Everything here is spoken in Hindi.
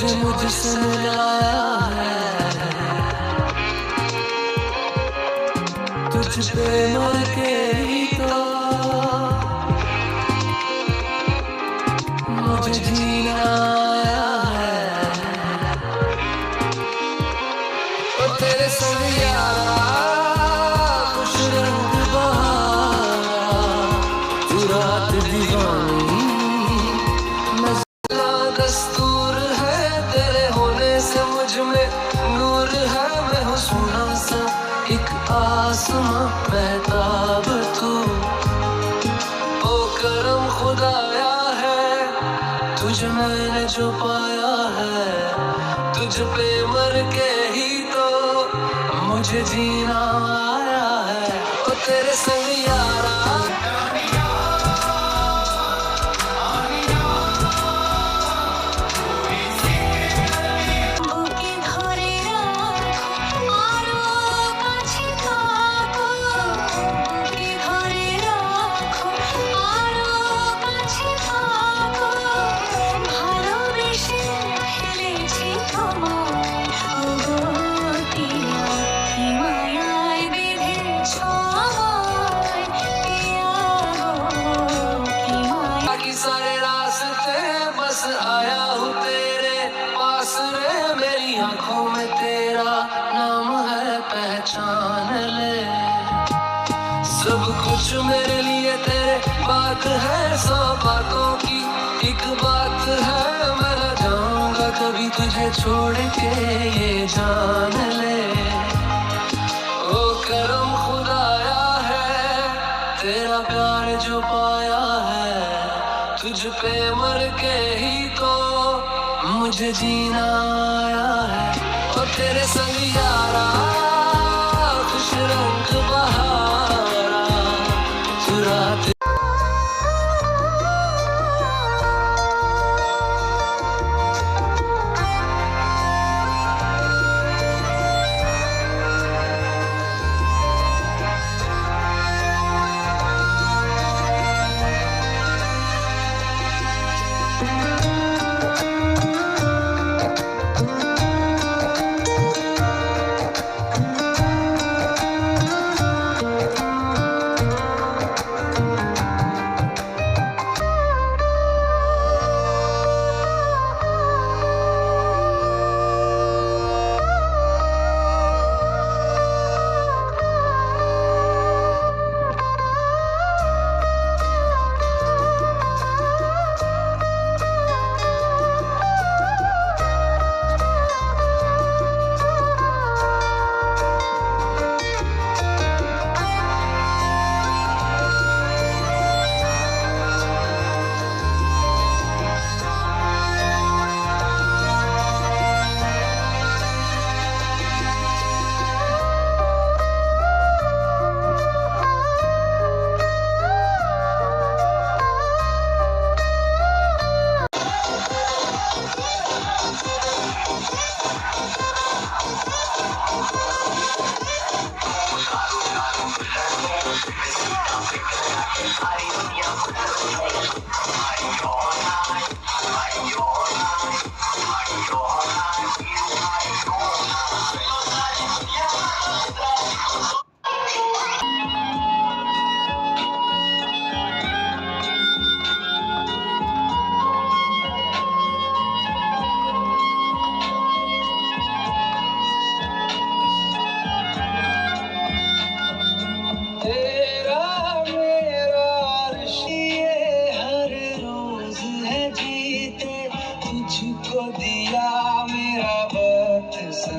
तुझे मुझसे मिलाया है। तुझ पे मर के ही तो मुझे जीना आया है। ओ तेरे संग खुश रंग बहारा तू रात दीवानी खुदाया है, तुझ मैंने जो पाया है। तुझ पे मर के ही तो मुझे जीना आया है। तो तेरे संग सब कुछ मेरे लिए तेरे बात है, सौ बातों की एक बात है। मैं जाऊँगा कभी तुझे छोड़ के, ये जान ले। ओ करम खुदाया है, तेरा प्यार जो पाया है, तुझ पे मर के ही तो मुझे जीना आया है। ओ तेरे संग यारा